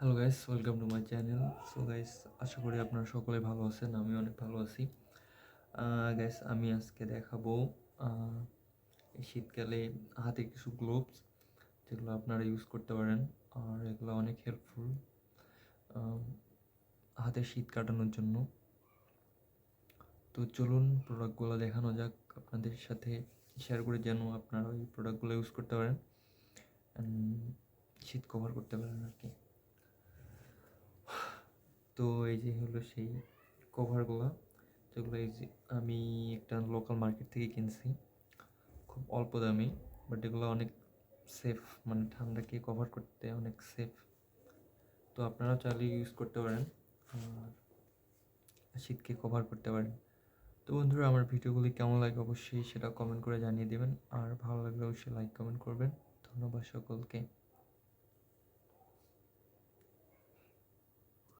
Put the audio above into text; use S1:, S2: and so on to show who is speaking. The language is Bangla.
S1: Hello guys welcome to my channel so guys আশা করি আপনারা সকলে ভালো আছেন আমি অনেক ভালো আছি। গাইস আমি আজকে দেখাবো শীতকালে হাতে কিছু গ্লোভস যেগুলো আপনারা ইউজ করতে পারেন, আর এগুলো অনেক হেল্পফুল হাতে শীত কাটানোর জন্য। তো চলুন প্রোডাক্টগুলো দেখানো যাক, আপনাদের সাথে শেয়ার করে যেন আপনারা ওই প্রোডাক্টগুলো ইউজ করতে পারেন শীত কভার করতে পারেন আর কি। তো এই যে হলো সেই কভারগুলো যেগুলো এই যে আমি একটা লোকাল মার্কেট থেকে কিনছি, খুব অল্প দামি বাট এগুলো অনেক সেফ মানে ঠান্ডাকে কভার করতে অনেক সেফ তো আপনারাও চাইলে ইউজ করতে পারেন, আর শীতকে কভার করতে পারেন। তো বন্ধুরা, আমার ভিডিওগুলি কেমন লাগে অবশ্যই সেটা কমেন্ট করে জানিয়ে দেবেন, আর ভালো লাগলে অবশ্যই লাইক কমেন্ট করবেন। ধন্যবাদ সকলকে।